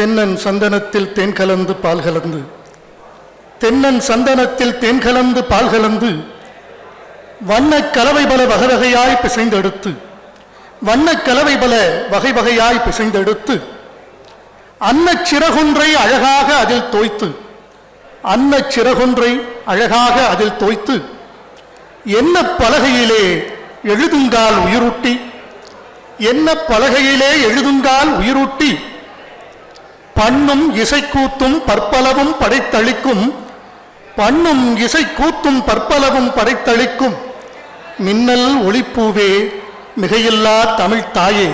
தென்னன் சந்தனத்தில் தேன் கலந்து பால் கலந்து. தென்னன் சந்தனத்தில் தேன் கலந்து பால் கலந்து வண்ணக் கலவை பல வகை வகையாய் பிசைந்தெடுத்து வண்ணக் கலவை பல வகை வகையாய் பிசைந்தெடுத்து அன்னச் சிறகுன்றை அழகாக அதில் தோய்த்து அன்னச் சிறகுன்றை அழகாக அதில் தோய்த்து என்ன பலகையிலே எழுதுங்கால் உயிரூட்டி என்ன பலகையிலே எழுதுங்கால் உயிரூட்டி பண்ணும் இசைக்கூத்தும் பற்பலவும் படைத்தளிக்கும். பண்ணும் இசைக்கூத்தும் பற்பலவும் படைத்தளிக்கும். மின்னல் ஒளிப்பூவே மிகையில்லா தமிழ்த் தாயே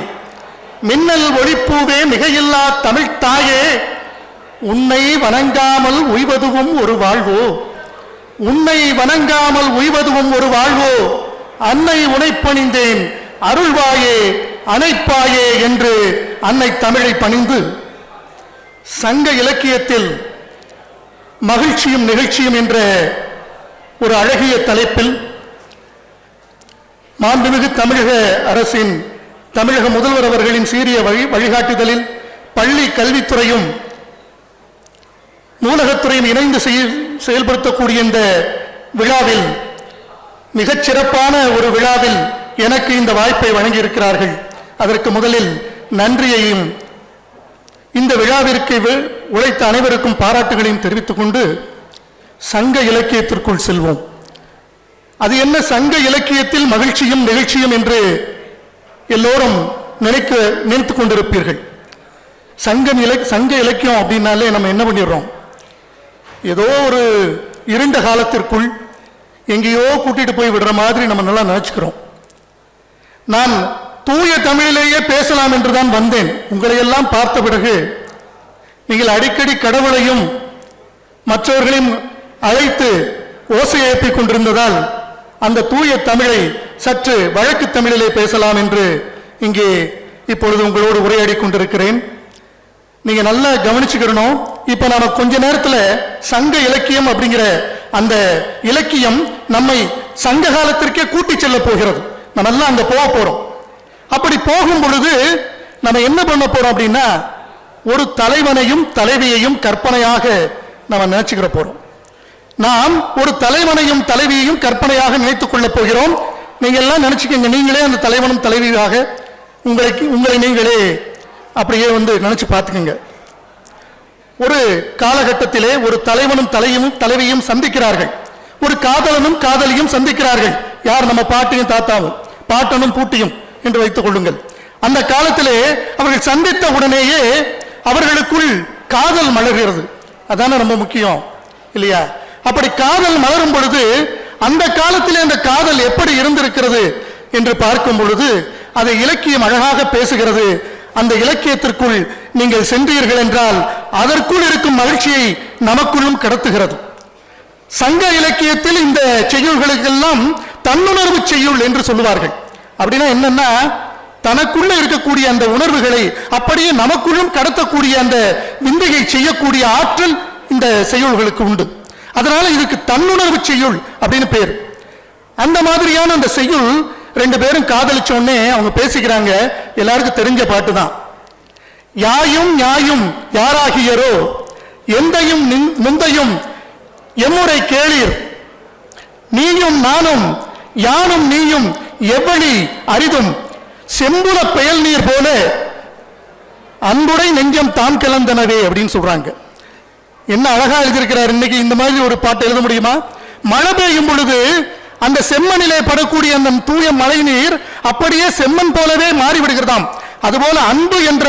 மின்னல் ஒளிப்பூவே மிகையில்லா தமிழ்த் தாயே உன்னை வணங்காமல் உய்வதுவும் ஒரு வாழ்வோ? உன்னை வணங்காமல் உய்வதுவும் ஒரு வாழ்வோ? அன்னை உனைப்பணிந்தேன் அருள்வாயே அணைப்பாயே என்று அன்னை தமிழை பணிந்து. சங்க இலக்கியத்தில் மகிழ்ச்சியும் நிகழ்ச்சியும் என்ற ஒரு அழகிய தலைப்பில் மாண்புமிகு தமிழக அரசின் தமிழக முதல்வர் அவர்களின் சீரிய வழி வழிகாட்டுதலில் பள்ளி கல்வித்துறையும் நூலகத்துறையும் இணைந்து செய- செயல்படுத்தக்கூடிய இந்த விழாவில் மிகச் சிறப்பான ஒரு விழாவில் எனக்கு இந்த வாய்ப்பை வழங்கியிருக்கிறார்கள். அதற்கு முதலில் நன்றியையும் இந்த விழாவிற்கு உழைத்த அனைவருக்கும் பாராட்டுகளையும் தெரிவித்துக் கொண்டு சங்க இலக்கியத்திற்குள் செல்வோம். அது என்ன சங்க இலக்கியத்தில் மகிழ்ச்சியும் நிகழ்ச்சியும் என்று எல்லோரும் நினைக்க நினைத்து கொண்டிருப்பீர்கள். சங்கம் இலக் சங்க இலக்கியம் அப்படின்னாலே நம்ம என்ன பண்ணிடுறோம்? ஏதோ ஒரு இருண்ட காலத்திற்குள் எங்கேயோ கூட்டிகிட்டு போய் விடுற மாதிரி நம்ம நல்லா நினச்சிக்கிறோம். நான் தூய தமிழிலேயே பேசலாம் என்றுதான் வந்தேன். உங்களை எல்லாம் பார்த்த பிறகு நீங்கள் அடிக்கடி கடவுளையும் மற்றவர்களையும் அழைத்து ஓசை எழுப்பிக் கொண்டிருந்ததால் அந்த தூய தமிழை சற்று வழக்கு தமிழிலே பேசலாம் என்று இங்கே இப்பொழுது உங்களோடு உரையாடி கொண்டிருக்கிறேன். நீங்க நல்லா கவனிச்சுக்கிறணும் இப்ப நாம கொஞ்ச நேரத்துல சங்க இலக்கியம் அப்படிங்கிற அந்த இலக்கியம் நம்மை சங்க காலத்திற்கே கூட்டி செல்ல போகிறது. நம்ம நல்லா அங்க போக போறோம். அப்படி போகும் பொழுது நம்ம என்ன பண்ண போறோம் அப்படின்னா ஒரு தலைவனையும் தலைவியையும் கற்பனையாக நம்ம நினைச்சுக்கிற போறோம். நாம் ஒரு தலைவனையும் தலைவியையும் கற்பனையாக நினைத்துக் கொள்ளப் போகிறோம். நீங்கள் எல்லாம் நினைச்சுக்கங்க நீங்களே அந்த தலைவனும் தலைவியாக உங்களுக்கு உங்களை நீங்களே அப்படியே வந்து நினைச்சு பார்த்துக்கோங்க. ஒரு காலகட்டத்திலே ஒரு தலைவனும் தலையும் தலைவியும் சந்திக்கிறார்கள். ஒரு காதலனும் காதலியும் சந்திக்கிறார்கள். யார்? நம்ம பாட்டியும் தாத்தாவும் பாட்டனும் பூட்டியும். என்று வைத்துக் கொள்ளுங்கள். அந்த காலத்திலே அவர்கள் சந்தித்த உடனேயே அவர்களுக்குள் காதல் மலர்கிறது. அதானே ரொம்ப முக்கியம் இல்லையா? அப்படி காதல் மலரும் பொழுது அந்த காலத்திலே அந்த காதல் எப்படி இருந்திருக்கிறது என்று பார்க்கும் பொழுது அதை இலக்கியம் அழகாக பேசுகிறது. அந்த இலக்கியத்திற்குள் நீங்கள் சென்றீர்கள் என்றால் அதற்குள் இருக்கும் மகிழ்ச்சியை நமக்குள்ளும் கடத்துகிறது. சங்க இலக்கியத்தில் இந்த செய்யுள்களுக்கெல்லாம் தன்னுணர்வு செய்யுள் என்று சொல்லுவார்கள். அப்படின்னா என்னன்னா தனக்குள்ள இருக்கக்கூடிய அந்த உணர்வுகளை அப்படியே நமக்குள்ளும் கடத்தக்கூடிய அந்த விந்தையை செய்யக்கூடிய ஆற்றல் இந்த செய்யுள்களுக்கு உண்டு. அதனால இதுக்கு தன்னுணர்வு செய்யுள் அப்படின்னு பேர். அந்த மாதிரியான அந்த செய்யுள் ரெண்டு பேரும் காதலிச்ச உடனே அவங்க பேசிக்கிறாங்க. எல்லாருக்கும் தெரிஞ்ச பாட்டு தான். யாயும் நியாயும் யாராகியரோ எந்தையும் முந்தையும் எம்முறை கேளீர். நீயும் நானும் யானும் நீயும் எவ்வளி அரிதும் செம்புல பெயல் நீர் போல அன்புடை நெஞ்சம் தான் கிளந்தனவே அப்படின்னு சொல்றாங்க. என்ன அழகா எழுதியிருக்கிறார் இன்னைக்கு இந்த மாதிரி ஒரு பாட்டு எழுத முடியுமா? மழை பெய்யும் பொழுது அந்த செம்மனிலே படக்கூடிய அந்த தூய மழை நீர் அப்படியே செம்மன் போலவே மாறிவிடுகிறதாம். அதுபோல அன்பு என்ற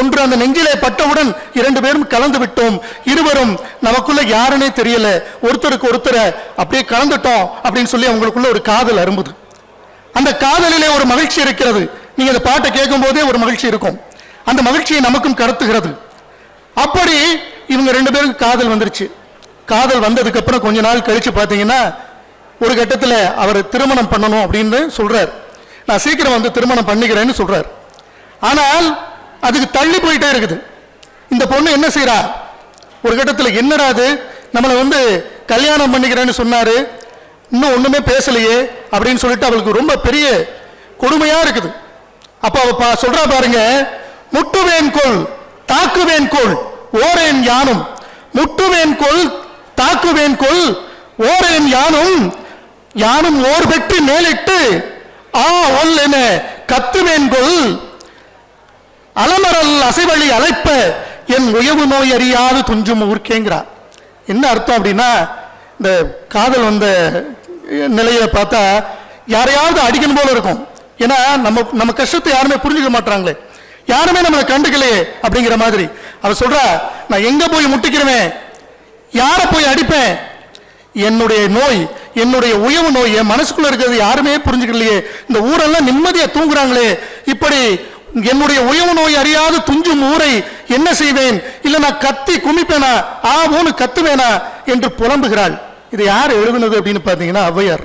ஒன்று அந்த நெஞ்சிலே பட்டவுடன் இரண்டு பேரும் கலந்து விட்டோம். இருவரும் நமக்குள்ள யாருன்னே தெரியல. ஒருத்தருக்கு ஒருத்தரை அப்படியே கலந்துட்டோம் அப்படின்னு சொல்லி அவங்களுக்குள்ள ஒரு காதல் அரும்புது. அந்த காதலிலே ஒரு மகிழ்ச்சி இருக்கிறது. நீங்க அந்த பாட்டை கேட்கும் போதே ஒரு மகிழ்ச்சி இருக்கும். அந்த மகிழ்ச்சியை நமக்கும் கடத்துகிறது. அப்படி இவங்க ரெண்டு பேருக்கு காதல் வந்துருச்சு. காதல் வந்ததுக்கு அப்புறம் கொஞ்ச நாள் கழிச்சு பார்த்தீங்கன்னா ஒரு கட்டத்தில் அவர் திருமணம் பண்ணணும் அப்படின்னு சொல்றார். நான் சீக்கிரம் வந்து திருமணம் பண்ணிக்கிறேன்னு சொல்றார். ஆனால் அதுக்கு தள்ளி போயிட்டே இருக்குது. இந்த பொண்ணு என்ன செய்யறா ஒரு கட்டத்தில் என்னடா அது? நம்மளை வந்து கல்யாணம் பண்ணிக்கிறேன்னு சொன்னாரு. இன்னும் ஒண்ணுமே பேசலையே அப்படின்னு சொல்லிட்டு அவளுக்கு ரொம்ப பெரிய கொடுமையா இருக்குது. அப்போ அவ சொல்கிறா சொல்றா பாருங்க முட்டுவேன் கொள் தாக்குவேன் கொள் ஓரேன் யானும். முட்டுவேன் கொள் தாக்குவேன் கொள் ஓரேன் யானும். யானும் ஓர் பெற்று மேலிட்டு ஆ ஒல் என கத்துவேன் கொள் அலமரல் அசைவழி அழைப்ப என் உயவு நோய் அறியாது துஞ்சும் ஊர்க்கேங்கிறார் என்ன அர்த்தம் அப்படின்னா இந்த காதல் வந்த நிலையை பார்த்தா யாரையாவது அடிக்கணும் போல இருக்கும். ஏன்னா நம்ம நம்ம கஷ்டத்தை யாருமே புரிஞ்சுக்க மாட்டாங்களே யாருமே நம்மளை கண்டுக்கலையே அப்படிங்கிற மாதிரி. அவர் சொல்றா நான் எங்க போய் முட்டிக்கிறவேன் யாரை போய் அடிப்பேன்? என்னுடைய நோய் என்னுடைய உயவு நோய் என் மனசுக்குள்ள இருக்கிறது யாருமே புரிஞ்சுக்கலையே. இந்த ஊரெல்லாம் நிம்மதியா தூங்குறாங்களே. இப்படி என்னுடைய உயவு நோய் அறியாது துஞ்சும் ஊரை என்ன செய்வேன்? இல்லை நான் கத்தி குமிப்பேனா? ஆ கத்துவேனா? என்று புலம்புகிறாள். இது யார் எழுதுனது அப்படின்னு பார்த்தீங்கன்னா ஔவையார்.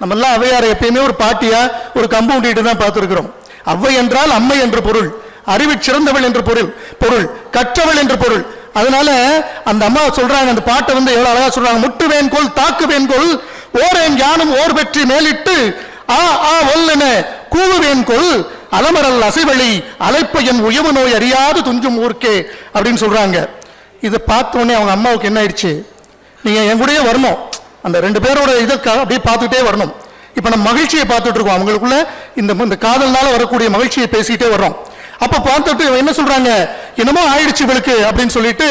நம்ம எல்லாம் எப்பயுமே ஒரு பாட்டியா ஒரு கம்பவுண்டிட்டு தான் பார்த்துருக்கிறோம். ஔவை என்றால் அம்மை என்று பொருள் அறிவு சிறந்தவள் என்று பொருள் பொருள் கற்றவள் என்று பொருள். அதனால அந்த அம்மா சொல்றாங்க அந்த பாட்டை வந்து எவ்வளவு அழகா சொல்றாங்க முட்டுவேன் கொள் தாக்குவேன் கொள் ஓரேன் யானும் ஓர் பெற்றி மேலிட்டு ஆ ஆ ஒல்லென கூவு கொள் அலமரல் அசைவழி அலைப்ப என் உயவு நோய் அறியாது துஞ்சும் ஊர்க்கே அப்படின்னு சொல்றாங்க. இதை பார்த்த உடனே அவங்க அம்மாவுக்கு என்ன ஆயிடுச்சு? நீங்கள் என் கூடயே வரணும். அந்த ரெண்டு பேரோட இதை அப்படியே பார்த்துட்டே வரணும். இப்போ நம்ம மகிழ்ச்சியை பார்த்துட்டு இருக்கோம். அவங்களுக்குள்ள இந்த இந்த காதல்னால வரக்கூடிய மகிழ்ச்சியை பேசிக்கிட்டே வர்றோம். அப்போ பார்த்துட்டு இவன் என்ன சொல்றாங்க? என்னமோ ஆயிடுச்சு இவளுக்கு அப்படின்னு சொல்லிட்டு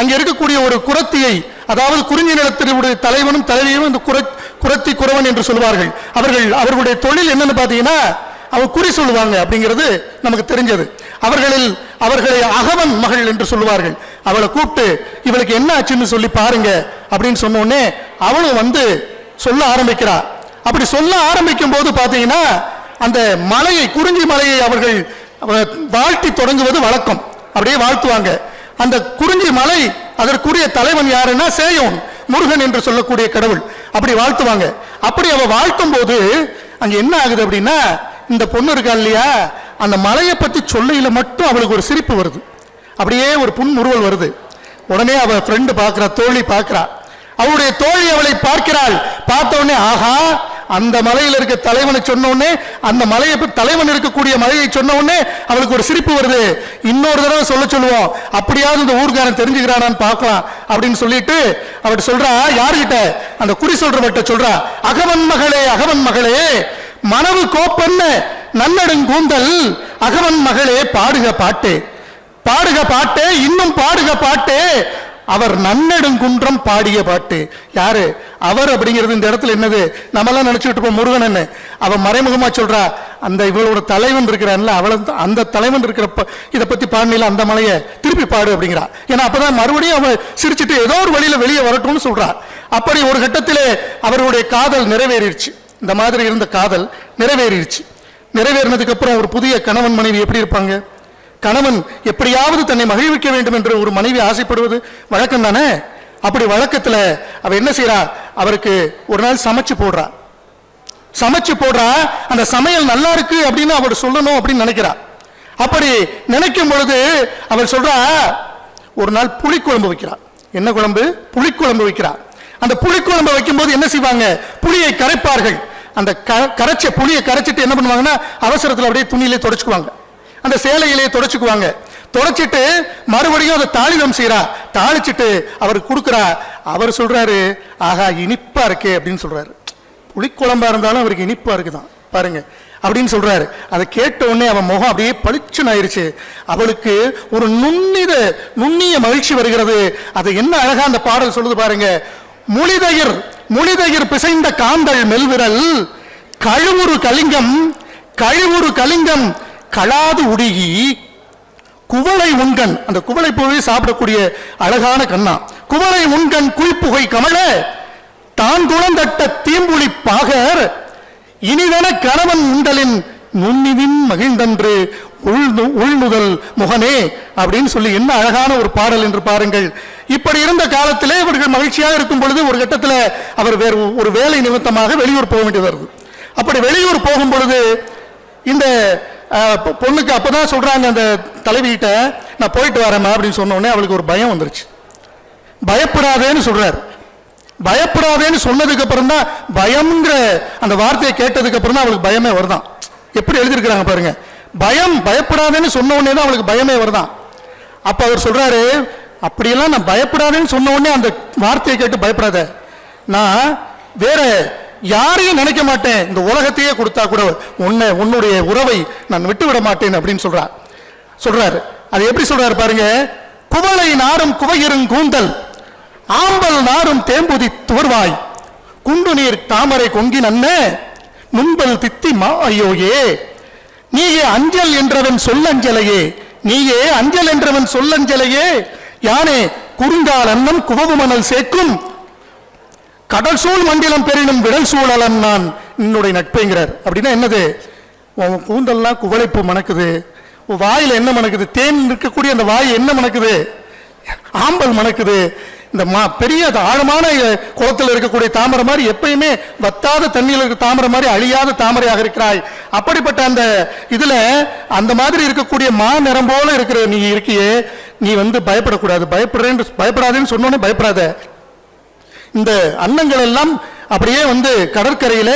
அங்கே இருக்கக்கூடிய ஒரு குரத்தியை அதாவது குறிஞ்சி நிலத்தினுடைய தலைவனும் தலைவியும் இந்த குர குரத்தி குறவன் என்று சொல்வார்கள். அவர்கள் அவர்களுடைய தொழில் என்னன்னு பார்த்தீங்கன்னா அவர் குறி சொல்லுவாங்க அப்படிங்கிறது நமக்கு தெரிஞ்சது. அவர்களில் அவர்களை அகவன் மகள் என்று சொல்லுவார்கள். அவளை கூப்பிட்டு இவளுக்கு என்ன ஆச்சுன்னு சொல்லி பாருங்க அப்படின்னு சொன்னோடனே அவளும் வந்து சொல்ல ஆரம்பிக்கிறா. அப்படி சொல்ல ஆரம்பிக்கும் போது பார்த்தீங்கன்னா அந்த மலையை குறிஞ்சி மலையை அவர்கள் வாழ்த்தி தொடங்குவது வழக்கம். அப்படியே வாழ்த்துவாங்க. அந்த குறிஞ்சி மலை அதற்குரிய தலைவன் யாருன்னா சேயோன் முருகன் என்று சொல்லக்கூடிய கடவுள். அப்படி வாழ்த்துவாங்க. அப்படி அவ வாழ்த்தும் போது அங்க என்ன ஆகுது அப்படின்னா இந்த பொண்ணு இருக்கா இல்லையா? அந்த மலையை பத்தி சொல்லையில் மட்டும் அவளுக்கு ஒரு சிரிப்பு வருது. அப்படியே ஒரு புன்முறுவல் வருது. உடனே அவள் ஃப்ரெண்டு பார்க்கறா தோழி பார்க்குறா. அவளுடைய தோழி அவளை பார்க்கிறாள். பார்த்த உடனே ஆஹா அந்த மலையில் இருக்க தலைவனை சொன்னோடனே அந்த மலையை தலைவன் இருக்கக்கூடிய மலையை சொன்ன அவளுக்கு ஒரு சிரிப்பு வருது. இன்னொரு தடவை சொல்ல சொல்லுவோம். அப்படியாவது இந்த ஊர்காரன் தெரிஞ்சுக்கிறானான்னு பார்க்கலாம். அப்படின்னு சொல்லிட்டு அவட்ட சொல்றா யாருக்கிட்ட அந்த குறி சொல்றவர்கிட்ட சொல்றா அகவன் மகளே அகவன் மகளே மனவு கோப்பென்ன நல்லடுங்கூந்தல் அகவன் மகளே பாடுக பாட்டு. பாடுக பாட்டே இன்னும் பாடுக பாட்டே. அவர் நன்னெடுங்குன்றம் பாடிய பாட்டு. யாரு? அவர் அப்படிங்கிறது இந்த இடத்துல என்னது? நம்மலாம் நினைச்சுட்டு இருப்போம் முருகன் என்ன அவ மறைமுகமா சொல்றா அந்த இவளோட தலைவன் இருக்கிறான்ல அவளை அந்த தலைவன் இருக்கிறப்ப இதை பத்தி பாடினில அந்த மலையை திருப்பி பாடு அப்படிங்கிறா. ஏன்னா அப்பதான் மறுபடியும் அவள் சிரிச்சிட்டு ஏதோ ஒரு வழியில வெளியே வரட்டும்னு சொல்றா. அப்படி ஒரு கட்டத்திலே அவருடைய காதல் நிறைவேறிடுச்சு. இந்த மாதிரி இருந்த காதல் நிறைவேறிடுச்சு. நிறைவேறினதுக்கு அப்புறம் ஒரு புதிய கணவன் மனைவி எப்படி இருப்பாங்க? கணவன் எப்படியாவது தன்னை மகிழ்விக்க வேண்டும் என்று ஒரு மனைவி ஆசைப்படுவது வழக்கம் தானே? அப்படி வழக்கத்துல அவ என்ன செய்யறா அவருக்கு ஒரு நாள் சமைச்சு போடுறா. சமைச்சு போடுறா அந்த சமையல் நல்லா இருக்கு அப்படின்னு அவர் சொல்லணும் அப்படின்னு நினைக்கிறா. அப்படி நினைக்கும் பொழுது அவர் சொல்றா ஒரு நாள் புளிக்குழம்பு வைக்கிறா. என்ன குழம்பு? புளிக்குழம்பு வைக்கிறா. அந்த புளிக்குழம்பு வைக்கும்போது என்ன செய்வாங்க? புளியை கரைப்பார்கள். அந்த க- கரைச்ச புளியை கரைச்சிட்டு என்ன பண்ணுவாங்கன்னா அவசரத்தில் அப்படியே துணியிலே தொடச்சுக்குவாங்க. அந்த சேலையிலேயே தொடச்சுக்குவாங்க. தொடச்சிட்டு மறுபடியும் அதை தாளிதம் செய்கிறா தாளிச்சிட்டு அவருக்கு கொடுக்குறா. அவர் சொல்றாரு ஆகா இனிப்பா இருக்கே அப்படின்னு சொல்றாரு. புளிக்குழம்பா இருந்தாலும் அவருக்கு இனிப்பா இருக்குதான். பாருங்க. அப்படின்னு சொல்றாரு. அதை கேட்ட உடனே அவன் முகம் அப்படியே பளிச்சுன்னு ஆயிருச்சு அவளுக்கு ஒரு நுண்ணித நுண்ணிய மகிழ்ச்சி வருகிறது. அது என்ன அழகா அந்த பாடல் சொல்லுது பாருங்க. முளிதயிர் முளிதயிர் பிசைந்த காந்தல் மெல்விரல் கழுவுறு கலிங்கம் கழுவுறு கலிங்கம் களாது உடுகி குவளை உண்கண் அந்த குவளை பூவை சாப்பிடக்கூடிய அழகான கண்ணா. குவளை உண்கண் குய்ப்புகை கமல தான் குளந்தட்ட தீம்புளி பாகர் இனிதென கணவன் உண்டலின் நுண்ணிவின் மகிழ்ந்தன்று உள்நு- உள்நுதல் முகனே. அப்படின்னு சொல்லி என்ன அழகான ஒரு பாடல் என்று பாருங்கள். இப்படி இருந்த காலத்திலே இவர்கள் மகிழ்ச்சியாக இருக்கும் பொழுது ஒரு கட்டத்தில் அவர் வேறு ஒரு வேலை நிமித்தமாக வெளியூர் போக வேண்டியது வருது. அப்படி வெளியூர் போகும் பொழுது இந்த பொ- பொண்ணுக்கு அப்போதான் சொல்கிறாங்க அந்த தலைவிகிட்ட நான் போயிட்டு வரேம்மா அப்படின்னு சொன்னோடனே அவளுக்கு ஒரு பயம் வந்துருச்சு. பயப்படாதேன்னு சொல்கிறார் பயப்படாதேன்னு சொன்னதுக்கு அப்புறம் தான் பயம்ங்கிற அந்த வார்த்தையை கேட்டதுக்கு அப்புறம் தான் அவளுக்கு பயமே வருதான். எப்படி எழுதியிருக்கிறாங்க பாருங்க. பயம் பயப்படாதேன்னு சொன்ன உடனே தான் அவளுக்கு பயமே வருதான். அப்போ அவர் சொல்றாரு அப்படியெல்லாம் நான் பயப்படாதேன்னு சொன்ன உடனே அந்த வார்த்தையை கேட்டு பயப்படாத. நான் வேற யாரையும் நினைக்க மாட்டேன். இந்த உலகத்தையே கொடுத்தா கூட உன்னை உன்னுடைய உறவை நான் விட்டு விட மாட்டேன் அப்படின்னு சொல்கிறார் சொல்றாரு. அது எப்படி சொல்றாரு பாருங்க. குவளை நாரும் குவையிரும் கூந்தல் ஆம்பல் நாரும் தேம்புதி துவர்வாய். குண்டு நீர் தாமரை கொங்கி நன்ன முன்பல் தித்தி மா ஐயோயே நீயே அஞ்சல் என்றவன் சொல்லஞ்சலையே. நீயே அஞ்சல் என்றவன் சொல்லஞ்சலையே. யானே குறுங்கால் அன்னம் குவவு மணல் சேர்க்கும். கடல் சூழ் மண்டிலம் பெறினும் விடல் சூழலன் நான் என்னுடைய நட்புங்கிறார். அப்படின்னா என்னது? உன் கூந்தல்லாம் குவளைப்பு மணக்குது. வாயில் வாயில என்ன மணக்குது? தேன் இருக்கக்கூடிய அந்த வாய் என்ன மணக்குது? ஆம்பல் மணக்குது. இந்த மா பெரிய ஆழமான குளத்தில் இருக்கக்கூடிய தாமரை மாதிரி எப்பயுமே வத்தாத தண்ணியில் இருக்க தாமரை மாதிரி அழியாத தாமரையாக இருக்கிறாய். அப்படிப்பட்ட அந்த இதில் அந்த மாதிரி இருக்கக்கூடிய மா நிறம் போல இருக்கிற நீ இருக்கியே நீ வந்து பயப்படக்கூடாது. பயப்படுறேன்னு பயப்படாதேன்னு சொன்னோன்னே பயப்படாத. இந்த அன்னங்கள் எல்லாம் அப்படியே வந்து கடற்கரையில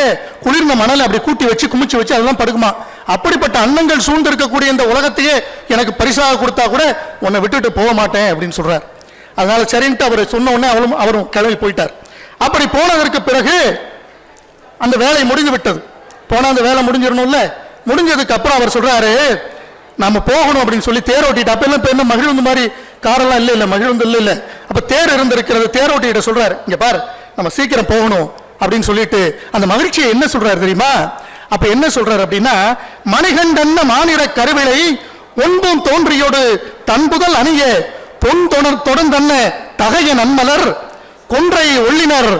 குளிர்ந்த மணலை அப்படி கூட்டி வச்சு குமிச்சு வச்சு அதெல்லாம் படுக்குமா? அப்படிப்பட்ட அன்னங்கள் சூழ்ந்திருக்கக்கூடிய இந்த உலகத்தையே எனக்கு பரிசாக கொடுத்தா கூட உன்னை விட்டுட்டு போக மாட்டேன் அப்படின்னு சொல்றார். அதனால சரின்ட்டு அவர் சொன்ன உடனே அவரும் அவரும் கிளம்பி போயிட்டார். அப்படி போனதற்கு பிறகு அந்த வேலை முடிஞ்சு விட்டது. போனால் அந்த வேலை முடிஞ்சிடணும்ல. முடிஞ்சதுக்கு அப்புறம் அவர் சொல்றாரு நம்ம போகணும் அப்படின்னு சொல்லி தேர் ஓட்டிட்டு அப்ப எல்லாம் இப்ப என்ன மகிழுந்து மாதிரி காரெல்லாம் இல்லை இல்லை மகிழுந்து இல்லை இல்லை. அப்ப தேர் இருந்திருக்கிறது தேர் ஓட்டிகிட்ட சொல்றாரு இங்க பாரு நம்ம சீக்கிரம் போகணும் அப்படின்னு சொல்லிட்டு அந்த மகிழ்ச்சியை என்ன சொல்றாரு தெரியுமா? அப்ப என்ன சொல்றாரு அப்படின்னா மணிகண்டன்ன மாநில கருவிலை ஒன்பும் தோன்றியோடு தன்புதல் அணிய பொன் தொடர் தொடர்ந்தன்ன தகைய நன்மலர் கொன்றை ஒள்ளினர்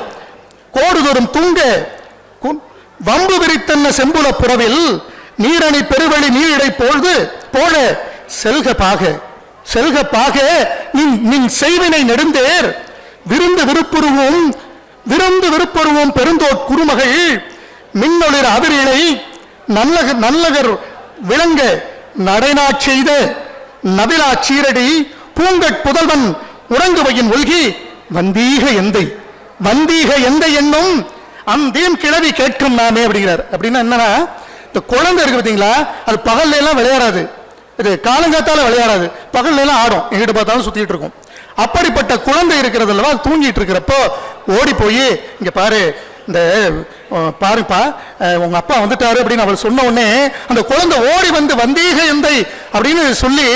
கோடுதொரும் தூங்க கு- வம்பு விரித்தன்ன செம்புல புறவில் நீரணி பெருவழி நீரிடை போழ்து போல செல்க பாக செல்க பாக நின் நின் செய்வினை நெடுந்தேர் விருந்து விருப்புருவும் விருந்து விருப்புருவும் பெருந்தோட் குருமகள் மின்னொளிர் அதிரிழை நல்லக நல்லகர் விளங்க நடைநாட் செய்த நவிலா சீரடி பூங்கட் புதல்வன் உறங்குவையின் ஒல்கி வந்தீக எந்தை வந்தீக எந்தை என்னும் அந்தேன் கிழவி கேட்கும் நாமே அப்படிங்கிறார். அப்படின்னா என்னன்னா இந்த குழந்தை இருக்கு பார்த்தீங்களா அது பகல்ல எல்லாம் விளையாடாது. இது காலங்காத்தால விளையாடாது. பகல்ல எல்லாம் ஆடும். எங்கிட்ட பார்த்தாலும் சுத்திட்டு இருக்கும். அப்படிப்பட்ட குழந்தை இருக்கிறது அல்லவா தூங்கிட்டு இருக்கிறப்போ ஓடி போய் இங்க பாரு இந்த பாருப்பா உங்க அப்பா வந்துட்டாரு அப்படின்னு அவள் சொன்ன உடனே அந்த குழந்தை ஓடி வந்து வந்தீக எந்தை அப்படின்னு சொல்லி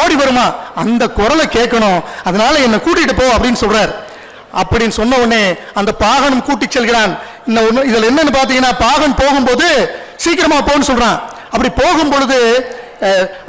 ஓடி வருமா? அந்த குரலை கேட்கணும். அதனால என்னை கூட்டிட்டு போ அப்படின்னு சொல்றார். அப்படின்னு சொன்ன உடனே அந்த பாகனும் கூட்டி செல்கிறான். இன்னும் இதில் என்னன்னு பார்த்தீங்கன்னா பாகன் போகும்போது சீக்கிரமா போன்னு சொல்றான். அப்படி போகும் பொழுது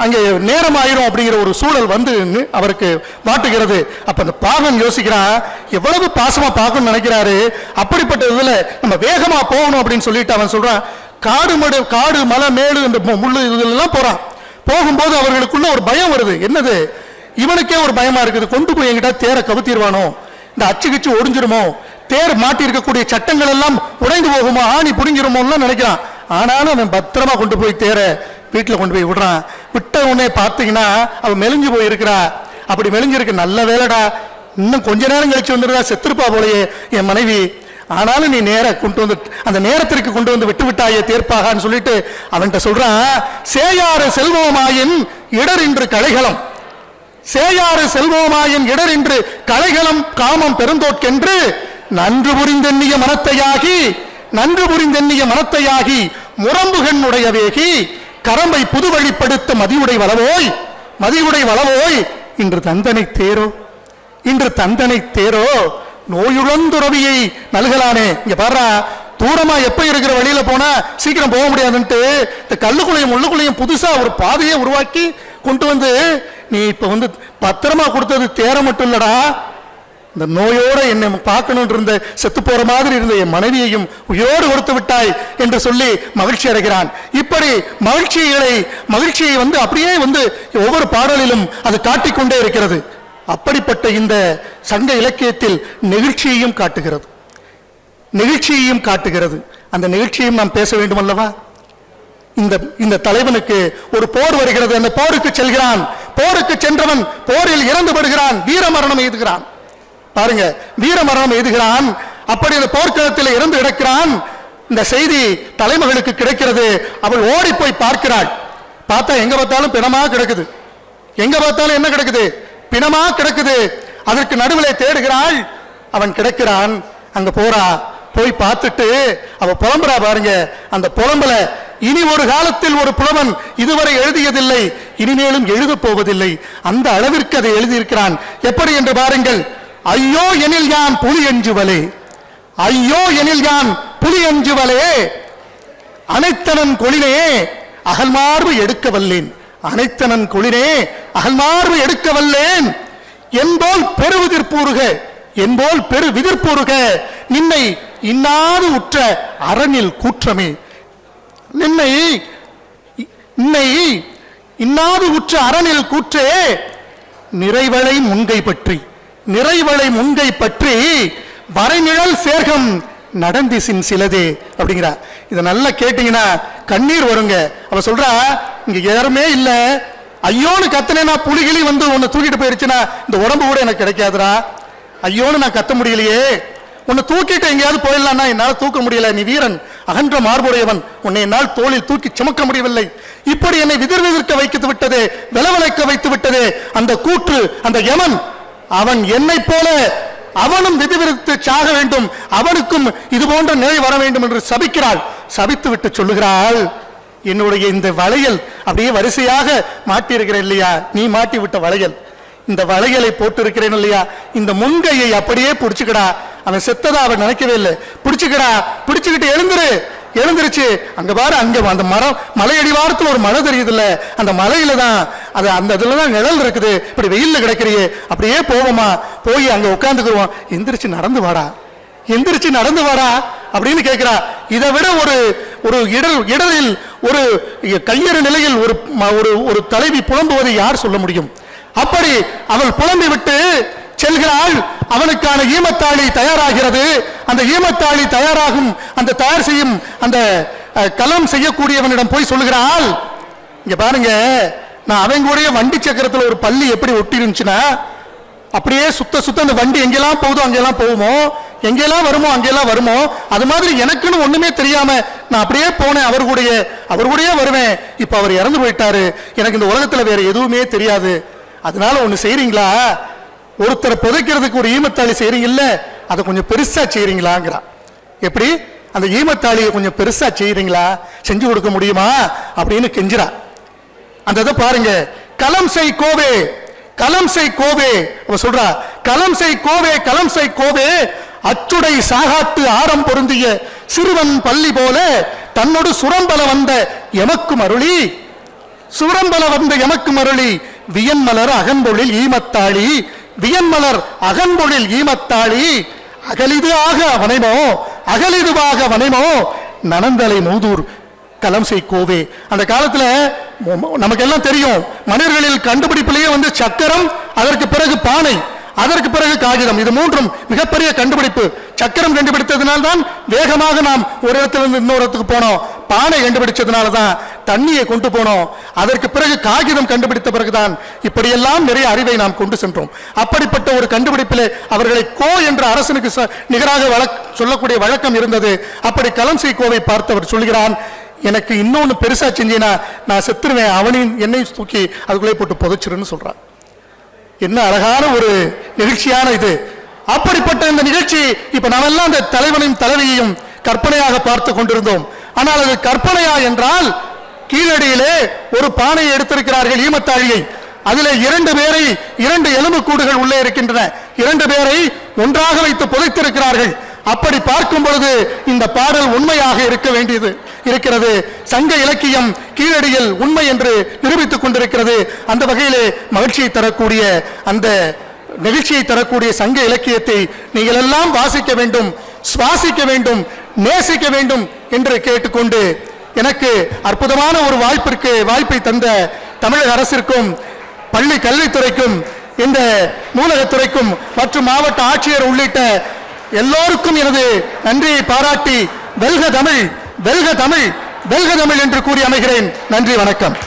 அங்கே நேரம் ஆயிரும் அப்படிங்கிற ஒரு சூழல் வந்து அவருக்கு வாட்டுகிறது அப்போ அந்த பாகன் யோசிக்கிறான் எவ்வளவு பாசமாக பார்க்கணும்னு நினைக்கிறாரு. அப்படிப்பட்ட இதில் நம்ம வேகமாக போகணும் அப்படின்னு சொல்லிட்டு அவன் சொல்கிறான் காடு மடு காடு மலை மேடு இந்த முள்ளு இதெல்லாம் போகிறான் போகும்போது அவர்களுக்குள்ள ஒரு பயம் வருது. என்னது? இவனுக்கே ஒரு பயமா இருக்குது. கொண்டு போய் என்கிட்ட தேரை கவுத்திடுவானோ? இந்த அச்சு கிச்சு ஒடிஞ்சிருமோ? தேர் மாட்டி இருக்கக்கூடிய சட்டங்கள் எல்லாம் உடைந்து போகுமோ? ஆணி புடிஞ்சிருமோன்னு நினைக்கிறான். ஆனாலும் அவன் பத்திரமா கொண்டு போய் தேரை வீட்டில் கொண்டு போய் விடுறான். விட்ட உடனே பார்த்தீங்கன்னா அவன் மெலிஞ்சு போயிருக்கிறா. அப்படி மெலிஞ்சிருக்கு. நல்ல வேலைடா. இன்னும் கொஞ்ச நேரம் கழிச்சு வந்துடுறா செத்துருப்பா போலயே. என் மனைவி ஆனாலும் நீ நேர கொண்டு வந்து அந்த நேரத்திற்கு கொண்டு வந்து விட்டு விட்டாயே தேர்ப்பாகான்னு சொல்லிட்டு அவன்கிட்ட சொல்றான் சேயாறு செல்வோமாயின் இடர் இன்று கலைகளம். சேயாறு செல்வோமாயின் இடர் என்று கலைகளம் காமம் பெருந்தோற்கென்று நன்று புரிந்தெண்ணிய மனத்தையாகி நன்று புரிந்தெண்ணிய மனத்தையாகி முரம்புகண்ணுடைய வேகி கரம்பை புதுவழிப்படுத்த மதியுடை வளவோய் மதியுடை வளவோய் இன்று தந்தனை தேரோ இன்று தந்தனை தேரோ நோயுழந்துறவியை நல்கலானே. இங்க பாருடா தூரமா எப்ப இருக்கிற வழியில போனா சீக்கிரம் போக முடியாதுன்ட்டு இந்த கல்லுக்குள்ளையும் முள்ளுக்குள்ளையும் புதுசா ஒரு பாதையை உருவாக்கி கொண்டு வந்து நீ இப்ப வந்து பத்திரமா கொடுத்தது தேர மட்டும் இல்லடா. இந்த நோயோட என்னை பார்க்கணும் இருந்த செத்து போற மாதிரி இருந்த என் மனைவியையும் உயிரோடு கொடுத்து விட்டாய் என்று சொல்லி மகிழ்ச்சி அடைகிறான். இப்படி மகிழ்ச்சிகளை மகிழ்ச்சியை வந்து அப்படியே வந்து ஒவ்வொரு பாடலிலும் அது காட்டிக்கொண்டே இருக்கிறது. அப்படிப்பட்ட இந்த சங்க இலக்கியத்தில் நெகிழ்ச்சியையும் காட்டுகிறது. நெகிழ்ச்சியையும் காட்டுகிறது. அந்த நிகழ்ச்சியையும் நாம் பேச வேண்டும் அல்லவா? இந்த இந்த தலைவனுக்கு ஒரு போர் வருகிறது. அந்த போருக்கு செல்கிறான். போருக்கு சென்றவன் போரில் இறந்து வீர வீரமரணம் எய்துகிறான். பாருங்க வீரமரணம் எய்துகிறான். அப்படி அந்த போர்க்களத்தில் இறந்து கிடக்கிறான். இந்த செய்தி தலைமகளுக்கு கிடைக்கிறது. அவள் ஓடி போய் பார்க்கிறாள். பார்த்தா எங்க பார்த்தாலும் பிணமா கிடக்குது. எங்க பார்த்தாலும் என்ன கிடக்குது? பிணமா கிடக்குது? அதற்கு நடுவில் தேடுகிறாள். அவன் கிடக்கிறான். அங்க போறா. போய் பார்த்துட்டு அவ புலம்புறா பாருங்க. அந்த புலம்பல இனி ஒரு காலத்தில் ஒரு புலவன் இதுவரை எழுதியதில்லை. இனிமேலும் எழுதப் போவதில்லை. அந்த அளவிற்கு அதை எழுதியிருக்கிறான். எப்படி என்று பாருங்கள். ஐயோ எனில் யான் புலி எஞ்சுவலே? ஐயோ எனில் யான் புலி எஞ்சுவலே? அனைத்தனன் கொளினே அகல்மார்பு எடுக்க வல்லேன் அனைத்தனன் குளிரே அகல்மார்பு எடுக்க வல்லேன் என்போல் பெருவிதிர்ப்பூருக என்போல் பெரு விதிர்ப்பூருக நின்னை இன்னாது உற்ற அரணில் கூற்றமே. நின்னை இன்னை இன்னாது உற்ற அரணில் கூற்றே நிறைவளை முன்கை பற்றி நிறைவளை முன்கை பற்றி வரைநிழல் சேர்கம் நடந்திசின் சிலதே அப்படிங்கிறா இதை நல்லா கேட்டீங்கன்னா கண்ணீர் வருங்க. அவ சொல்றா இங்க யாருமே இல்ல. ஐயோன்னு கத்தனேனா புலிகிளி வந்து உன்னை தூக்கிட்டு போயிருச்சுன்னா இந்த உடம்பு கூட எனக்கு கிடைக்காதுடா. ஐயோன்னு நான் கத்த முடியலையே. உன்னை தூக்கிட்டு எங்கேயாவது போயிடலாம்னா என்னால் தூக்க முடியல. நீ வீரன் அகன்ற மார்புடையவன். உன்னை என்னால் தோளில் தூக்கி சுமக்க முடியவில்லை. இப்படி என்னை விதிர் விதிர்க்க வைத்து விட்டது விளவலைக்க வைத்து விட்டது. அந்த கூற்று அந்த யமன் அவன் என்னை போல அவனும் விதிவிரித்து சாக வேண்டும். அவனுக்கும் இது போன்ற நிலை வர வேண்டும் என்று சபிக்கிறாள். சபித்து விட்டு சொல்லுகிறாள். என்னுடைய இந்த வளையல் அப்படியே வரிசையாக மாட்டியிருக்கிறேன் இல்லையா? நீ மாட்டி விட்ட வளையல். இந்த வளையலை போட்டிருக்கிறேன் இல்லையா? இந்த முன்கையை அப்படியே பிடிச்சுக்கடா. அவன் செத்ததா அவன் நினைக்கவே இல்லை. பிடிச்சுக்கடா. பிடிச்சுக்கிட்டு எழுந்துரு. எழுந்துருச்சு. அங்க பாரு அங்க அந்த மரம் மலையடிவாரத்துல ஒரு மலை தெரியுதுல்ல. அந்த மலையில தான் அது அந்த இதுல தான் நிழல் இருக்குது. இப்படி வெயில்ல கிடைக்கிறியே. அப்படியே போவோமா? போய் அங்க உட்காந்துக்குருவோம் எந்திரிச்சு நடந்து வாடா. எந்திரிச்சு நடந்து வாடா. அப்படின்னு கேட்கிறா. இதை விட ஒரு ஒரு இடர் இடரில் ஒரு கையறு நிலையில் ஒரு ஒரு ஒரு தலைவி புலம்புவதை யார் சொல்ல முடியும்? அப்படி அவள் புலம்பி விட்டு செல்கிறாள். அவனுக்கான ஈமத்தாளி தயாராகிறது. அந்த ஈமத்தாளி தயாராகும் அந்த தயார் செய்யும் அந்த கலம் களம் செய்யக்கூடியவனிடம் போய் சொல்லுகிறாள். இங்க பாருங்க நான் அவங்க கூடயே வண்டி சக்கரத்தில் ஒரு பள்ளி எப்படி ஒட்டி இருந்துச்சுன்னா அப்படியே சுத்த சுத்த அந்த வண்டி எங்கெல்லாம் போகுதோ அங்கெல்லாம் போகுமோ எங்கெல்லாம் வருமோ அங்கெல்லாம் வருமோ அது மாதிரி எனக்குன்னு ஒண்ணுமே தெரியாம நான் அப்படியே போனேன். அவர் கூடயே அவர் கூடயே வருவேன். இப்ப அவர் இறந்து போயிட்டாரு. எனக்கு இந்த உலகத்துல வேற எதுவுமே தெரியாது. அதனால ஒண்ணு செய்றீங்களா? ஒருத்தரை புதைக்கிறதுக்கு ஒரு ஈமத்தாளி செய்றீங்கல்ல அதை கொஞ்சம் பெருசா செய்றீங்களாங்கிறா. எப்படி? அந்த ஈமத்தாளியை கொஞ்சம் பெருசா செய்றீங்களா? செஞ்சு கொடுக்க முடியுமா? அப்படின்னு கெஞ்சுறா. அந்த இதை பாருங்க. களம் செய் கோவே களம் செய் கோவே. அவ சொல்றா களம் செய் கோவே களம் செய் கோவே. அச்சுடை சாகாட்டு ஆரம் பொருந்திய சிறுவன் பள்ளி போல தன்னோடு சுரம்பல வந்த எமக்கு மருளி. சுரம்பல வந்த எமக்கு மருளி. வியன்மலர் அகன்பொழில் ஈமத்தாளி. வியன்மலர் அகன்பொழில் ஈமத்தாளி. அகலிது ஆக வனைமோ அகலிதுவாக வனைமோ நனந்தலை மூதூர் கலம்சை கோவே அந்த காலத்துல நமக்கு எல்லாம் தெரியும். மனிதர்களில் கண்டுபிடிப்பிலேயே வந்து சக்கரம் அதற்கு பிறகு பானை. அதற்கு பிறகு காகிதம். இது மூன்றும் மிகப்பெரிய கண்டுபிடிப்பு. சக்கரம் கண்டுபிடித்ததுனால தான் வேகமாக நாம் ஒரு இடத்திலிருந்து இன்னொரு இடத்துக்கு போனோம். பானை கண்டுபிடிச்சதுனால தான் தண்ணியை கொண்டு போனோம். அதற்கு பிறகு காகிதம் கண்டுபிடித்த பிறகுதான் இப்படியெல்லாம் நிறைய அறிவை நாம் கொண்டு சென்றோம். அப்படிப்பட்ட ஒரு கண்டுபிடிப்பிலே அவர்களை கோ என்ற அரசனுக்கு ச- நிகராக வழக் சொல்லக்கூடிய வழக்கம் இருந்தது. அப்படி கலம்சை கோவை பார்த்தவர் சொல்கிறான் எனக்கு இன்னொன்னு பெருசா செஞ்சீனா நான் செத்துருவேன். அவனையும் என்னையும் தூக்கி அதுக்குள்ளே போட்டு புதைச்சிருன்னு சொல்றான். என்ன அழகான ஒரு நிகழ்ச்சியான இது. அப்படிப்பட்ட இந்த நிகழ்ச்சி இப்ப நாமெல்லாம் அந்த தலைவனையும் தலைவியையும் கற்பனையாக பார்த்து கொண்டிருந்தோம். ஆனால் அது கற்பனையா என்றால் கீழடியிலே ஒரு பானையை எடுத்திருக்கிறார்கள் ஈமத்தாழியை. அதிலே இரண்டு பேரை இரண்டு எலும்புக்கூடுகள் உள்ளே இருக்கின்றன. இரண்டு பேரை ஒன்றாக வைத்து புதைத்திருக்கிறார்கள். அப்படி பார்க்கும் பொழுது இந்த பாடல் உண்மையாக இருக்க வேண்டியது. இருக்கிறது. சங்க இலக்கியம் கீழடியில் உண்மை என்று நிரூபித்துக் கொண்டிருக்கிறது. அந்த வகையிலே மகிழ்ச்சியை தரக்கூடிய அந்த நிகழ்ச்சியை தரக்கூடிய சங்க இலக்கியத்தை நீங்கள் எல்லாம் வாசிக்க வேண்டும் சுவாசிக்க வேண்டும் நேசிக்க வேண்டும் என்று கேட்டுக்கொண்டு எனக்கு அற்புதமான ஒரு வாய்ப்பிற்கு வாய்ப்பை தந்த தமிழக அரசிற்கும் பள்ளி கல்வித்துறைக்கும் இந்த நூலகத்துறைக்கும் மற்றும் மாவட்ட ஆட்சியர் உள்ளிட்ட எல்லோருக்கும் எனது நன்றியை பாராட்டி வெல்க தமிழ். வெல்க தமிழ் வெல்க தமிழ் என்று கூறி அமைகிறேன். நன்றி வணக்கம்.